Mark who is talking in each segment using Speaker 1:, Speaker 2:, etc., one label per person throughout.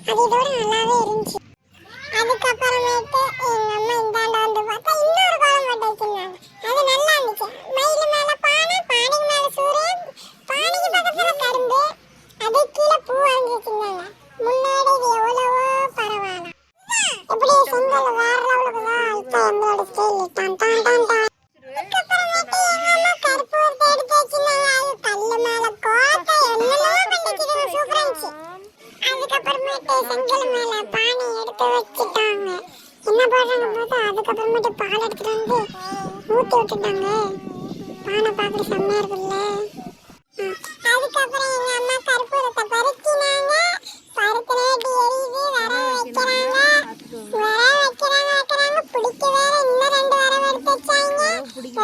Speaker 1: அது இதோட நல்லாவே இருந்துச்சு அதுக்கப்புறமேட்டு எங்க அம்மா இந்தாண்ட வந்து பார்த்தா இன்னொரு கோலம் போட்டு வச்சிருந்தாங்க அது நல்லா இருந்துச்சு மயில் மேல பானை பானைக்கு மேல சூரியன் பானைக்கு பக்கத்துல கரும்பு அது கீழே பூ வரைஞ்சி வச்சிருந்தாங்க முன்னாடி இது எவ்வளவோ பரவாயில்ல. எப்படி செங்கல் வேற லெவலுக்கு தான் இப்போ எங்களோட ஸ்டைல் டான் டான் டான் டான். அதுக்கப்புறமேட்டு எங்க அம்மா கற்பூரத்தை எடுத்து வச்சிருந்தாங்க. அது கல்லு மேல கோட்டை என்னென்னமோ பண்ணி வச்சிருந்தாங்க சூப்பரா இருந்துச்சு. அதுக்கப்புறமேட்டு செங்கல் மேல பானை எடுத்து வச்சுட்டாங்க. என்ன பண்றாங்க பார்த்தா அதுக்கப்புறமேட்டு பால் எடுத்துட்டு வந்து ஊத்தி விட்டுட்டாங்க. பானை பார்க்க செம்மையா இருக்குல்ல.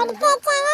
Speaker 1: எடுத்து வச்சாங்க கடைசியா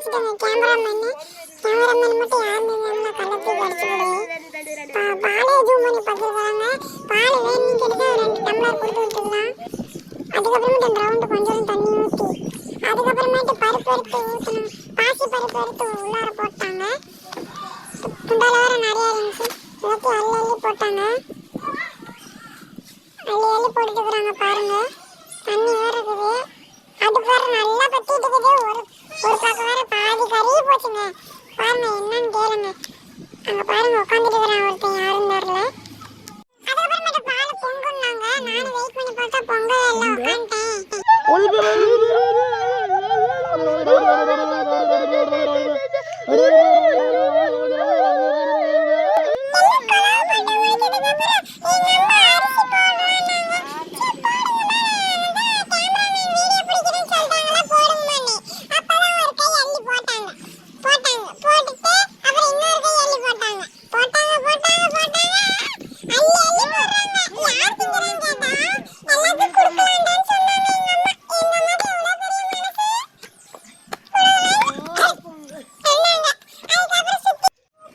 Speaker 1: காமிச்சிட்டாங்க கேமராமேன் கேமராமேன் மட்டும் யாருமே நல்லா கள்ளத்துக்கு அடிச்சு விடு பாலே ஜூம் பண்ணி பார்த்துருக்காங்க. பால் வேணும்னு கேட்டு ரெண்டு டம்ளர் கொடுத்து விட்டுருந்தான் அதுக்கப்புறமேட்டு அந்த ரவுண்டு கொஞ்சம் தண்ணி ஊற்றி அதுக்கப்புறமேட்டு பருப்பு எடுத்து ஊற்றணும் பாசி பருப்பு எடுத்து உள்ளார போட்டாங்க. குண்டால வர நிறையா இருந்துச்சு. எல்லாத்தையும் அள்ளி அள்ளி போட்டாங்க. அள்ளி அள்ளி போட்டுட்டு இருக்கிறாங்க பாருங்க. தண்ணி வேற இருக்குது. அது பாரு நல்லா பத்திட்டு இருக்குது. ஒரு ஒரு பக்கம் வேற பாதி கறி போச்சுங்க. பாருங்க என்னன்னு கேளுங்க. அங்க பாருங்க உட்காந்துட்டு இருக்கிறான் ஒருத்தன் யாரும் தெரியல அதுக்கப்புறமேட்டு பால் பொங்குனாங்க நானும் வெயிட் பண்ணி பார்த்தா பொங்கவே இல்லை உட்காந்துட்டேன்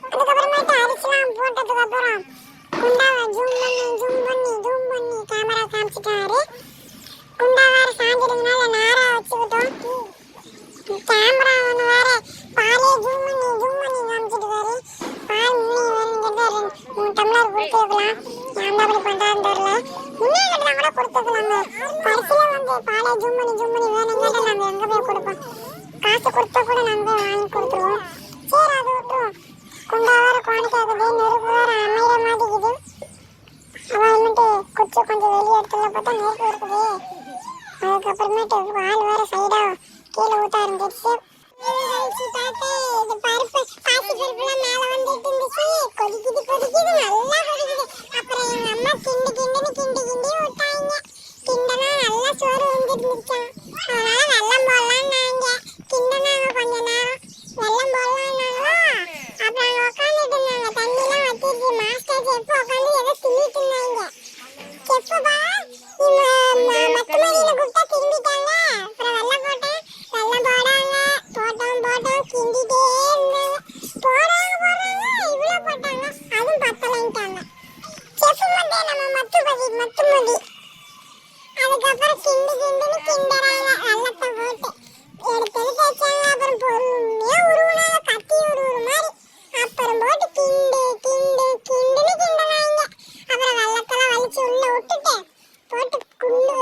Speaker 1: அதுக்கப்புறமேட்டு அரிசிலாம் போட்டதுக்கு அப்புறம் குண்டாவை ஜூம் பண்ணி ஜூம் பண்ணி ஜூம் பண்ணி கேமரா காமிச்சிட்டாரு குண்டா வேற சாஞ்சிடுங்கனால நேரா வச்சுக்கிட்டோம் கேமரா ஒன்று வேற பாலே ஜூம் பண்ணி ஜூம் பண்ணி காமிச்சிட்டு பால் முன்னே வேணுங்கிறத ரெண்டு மூணு டம்ளர் கொடுத்துருக்கலாம் ஏன் அப்படி பண்ணுறான்னு தெரியல முன்னே கிட்ட கூட கொடுத்துக்கலாங்க கடைசியில் வந்து பாலே ஜூம் பண்ணி ஜூம் பண்ணி வேணுங்கிறத நாங்கள் எங்கே போய் கொடுப்போம் காசு கொடுத்தா கூட நாங்கள் வாங்கி கொடுத்துருவோம். சரி அது விட்டுருவோம். குண்டா வேற குவானிக்காக்குது நெருப்பு வேற அமையிற மாட்டேங்குது அவன் வந்துட்டு குச்சி கொஞ்சம் வெளியே எடுத்துல பார்த்தா நெருப்பு இருக்குது. அதுக்கப்புறமேட்டு பால் வேற சைடா கீழே ஊத்த ஆரம்பிச்சிருச்சு பருப்பு பாசி மத்து மதி மத்து அதுக்கப்புறம் கிண்டு கிண்டுன்னு கிண்டறாங்க. வெள்ளத்தை போட்டு. எடுத்து எடுத்து வச்சாங்க அப்புறம் பொறுமையா உருவுனாங்க. கத்தி உருவுற மாதிரி. அப்புறம் போட்டு கிண்டு கிண்டு கிண்டுன்னு அப்புறம் வெள்ளத்தெல்லாம் வலிச்சு உள்ள விட்டுட்டு போட்டு குண்டு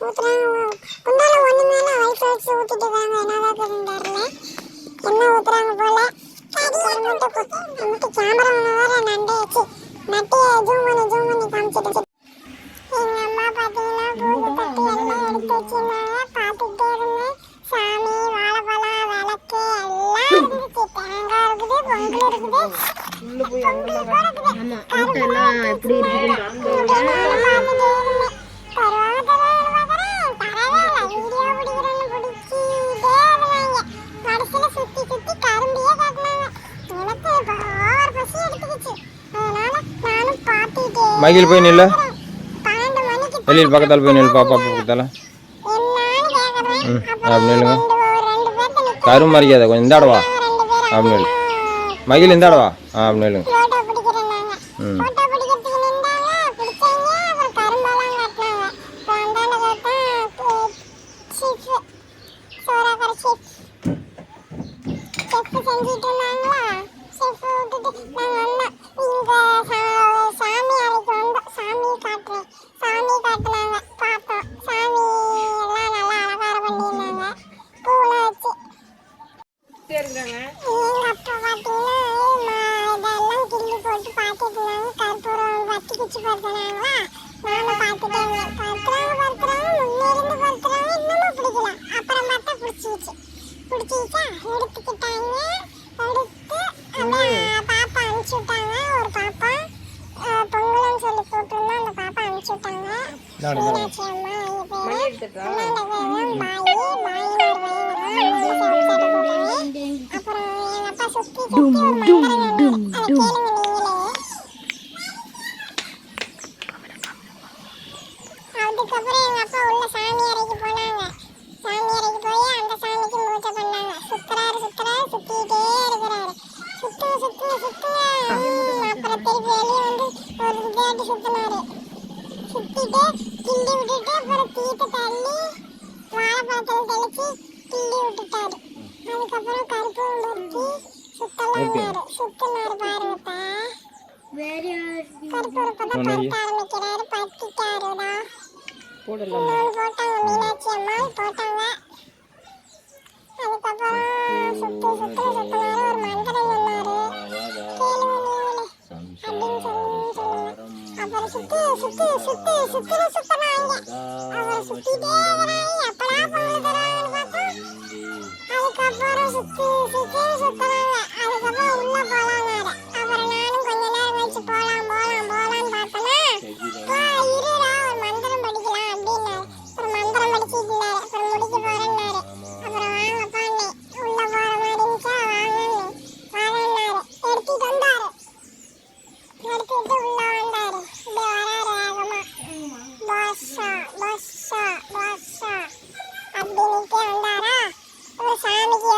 Speaker 1: ஊத்துறாங்க குண்டால ஒண்ணு மேல வயிற்று வச்சு ஊத்திட்டு இருக்காங்க என்னதான் தெரிஞ்சாருல என்ன ஊத்துறாங்க போல நமக்கு கேமரா வேற நண்டே வச்சு நட்டிய ஜூம் பண்ணி ஜூம் பண்ணி காமிச்சிட்டு எங்க அம்மா பாத்தீங்கன்னா பூண்டு தட்டி எல்லாம் எடுத்து வச்சிருந்தாங்க பார்த்துட்டே இருந்தேன் சாமி வாழைப்பழம் விளக்கு எல்லாம் இருந்துச்சு தேங்காய் இருக்குது பொங்கல் இருக்குது
Speaker 2: உள்ள போய் அவ்வளோ ஆமா. ஊட்ட
Speaker 3: மகிழ் போய் நில்லு. வெளியில் பக்கத்தால் போய் நில்லு பாப்பா பக்கத்தால். ம் அப்படி நில்லுங்க கரும் மறிக்காத கொஞ்சம் இந்தாடவா அப்படி நில்லு. மகிழ் இந்தாடவா ஆ அப்படி நில்லுங்க. ம்
Speaker 1: போட்டோ பிடிக்கிறதுக்கு நின்றாங்க பிடிச்சாங்க அப்புறம் கரும்பெல்லாம் காட்டினாங்க அப்புறம் அந்தாண்ட பார்த்தா சீஃப் சோறாக்கரை சீஃப் செஃப் செஞ்சுட்டு இருந்தாங்களா செஃப் விட்டுட்டு நாங்கள் வந்தோம் இங்கே சாமி அறைக்கு வந்தோம் சாமி காட்டுறேன் சாமி காட்டுனாங்க பார்த்தோம் சாமி எல்லாம் நல்லா அலங்காரம் பண்ணியிருந்தாங்க பூலாம் வச்சு
Speaker 2: இருக்கிறாங்க
Speaker 1: எங்க அப்பா பாத்தீங்கன்னா இதெல்லாம் கிள்ளி போட்டு பார்த்துட்டு இருந்தாங்க கற்பூரம் வத்தி குச்சி பருத்தினாங்களா நானும் பார்த்துட்டே இருந்தேன் பருத்துறாங்க பருத்துறாங்க முன்னிருந்து பருத்துறாங்க இன்னமும் பிடிக்கல அப்புறம் பார்த்தா பிடிச்சிச்சு பிடிச்சிச்சா எடுத்துக்கிட்டாங்க எடுத்து அப்படியே பாப்பா அனுப்பிச்சு விட்டாங்க ஒரு பாப்பா அஹ், பொங்கல்னு சொல்லி போட்டிருந்தோம் அந்த பாப்பா அனுப்பிச்சு விட்டாங்க மீனாட்சி அம்மா எங்க பேரு
Speaker 2: மணி எடுத்துட்டா
Speaker 1: அப்புறம் எங்க அப்பா சுத்தி சுத்தி ஒரு மந்திரம் சொன்னாரு. அதை கேளுங்க நீங்களே. அதுக்கப்புறம் எங்க அப்பா உள்ள சாமி அறைக்கு போனாங்க சாமி அறைக்கு போய் அந்த சாமிக்கு பூஜை பண்ணாங்க சுத்துறாரு சுத்துறாரு சுத்திட்டே இருக்கிறாரு சுத்துங்க சுத்துங்க ம், அப்புறம் திருப்பி வெளியே வந்து ஒரு கேட்டு சுத்தினாரு சுத்திட்டு கிண்டி விட்டுட்டு அப்புறம் தீட்டு தள்ளி வாழைப்பழத்தில் தெளிச்சு கிண்டி விட்டுட்டாரு. அதுக்கப்புறம் கருப்பு பருத்தி சுத்தலாம்னாரு சுத்தினாரு பாருங்கப்பா கருப்பு தான் பருத்த ஆரம்பிக்கிறாரு. பத்திட்டாருடா
Speaker 2: போடலாம்.
Speaker 1: இன்னொன்று போட்டாங்க. மீனாட்சி அம்மாள் போட்டாங்க. அதுக்கப்புறம் சுத்து சுத்து ஒரு மந்திரம் சொன்னாரு. அப்படின்னு சொல்லி சுத்தி சுத்தி சுத்தி சுத்தி சுத்தினாங்க அப்புறம் சுத்திட்டே இருக்கிறாங்க எப்படா பொங்கல் தருவாங்கன்னு பார்த்தா அதுக்கப்புறம் சுத்தி சுத்தி சுத்தினாங்க அதுக்கப்புறம் உள்ள போலாம் அப்படின்னுட்டே வந்தாரா? ஒரு சாமிக்கு